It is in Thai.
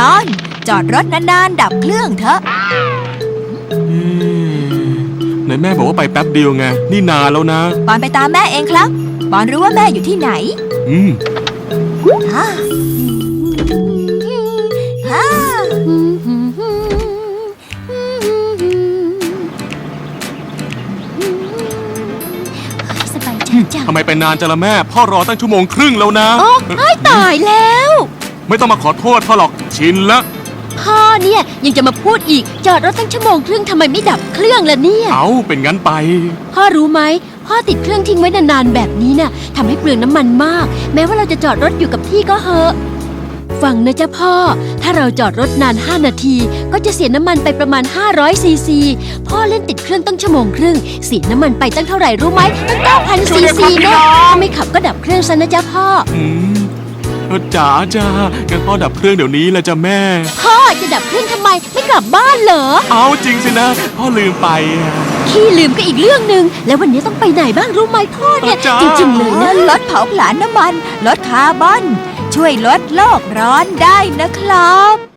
ตอนจอดรถนานๆ ดับเครื่องเถอะเอ๊ะไหนแม่บอกว่าไปแป๊บเดียวไง นี่นานแล้วนะ ปอนไปตามแม่เองครับ ปอนรู้ว่าแม่อยู่ที่ไหนอืม ฮ่าฮ่าสบายใจจัง ทำไมไปนานจังละแม่ พ่อรอตั้งชั่วโมงครึ่งแล้วนะ โอ้ยตายแล้ว ไม่ต้องมาขอโทษพ่อหรอกชินละพ่อเนี่ยยังจะมาพูดอีกจอดรถตั้งชั่วโมงครึ่งทำไมไม่ดับเครื่องล่ะเนี่ย เอาเป็นงั้นไป พ่อรู้ไหมพ่อติดเครื่องทิ้งไว้นานๆแบบนี้น่ะทำให้เปลืองน้ำมันมาก แม้ว่าเราจะจอดรถอยู่กับที่ก็เหอะฟังนะจ๊ะพ่อ ถ้าเราจอดรถนาน 5 นาที ก็จะเสียน้ำมันไปประมาณ 500ซีซี พ่อเล่นติดเครื่องตั้งชั่วโมงครึ่ง เสียน้ำมันไปตั้งเท่าไหร่รู้ไหมตั้ง9,000ซีซีแน่ถ้าไม่ขับก็ดับเครื่องซะนะจ๊ะพ่อ อืมเออจ๋าจ้างั้นพ่อดับเครื่องเดี๋ยวนี้ละจ้ะแม่ พ่อจะดับเครื่องทำไมไม่กลับบ้านเหรอ เอาจริงสินะ พ่อลืมไปอะขี้ลืมก็อีกเรื่องหนึ่งแล้ววันนี้ต้องไปไหนบ้างรู้ไหมพ่อเนี่ยจ้าจริงๆเลยนะ ลดเผาผลาญน้ำมัน ลดคาร์บอน ช่วยลดโลกร้อนได้นะครับ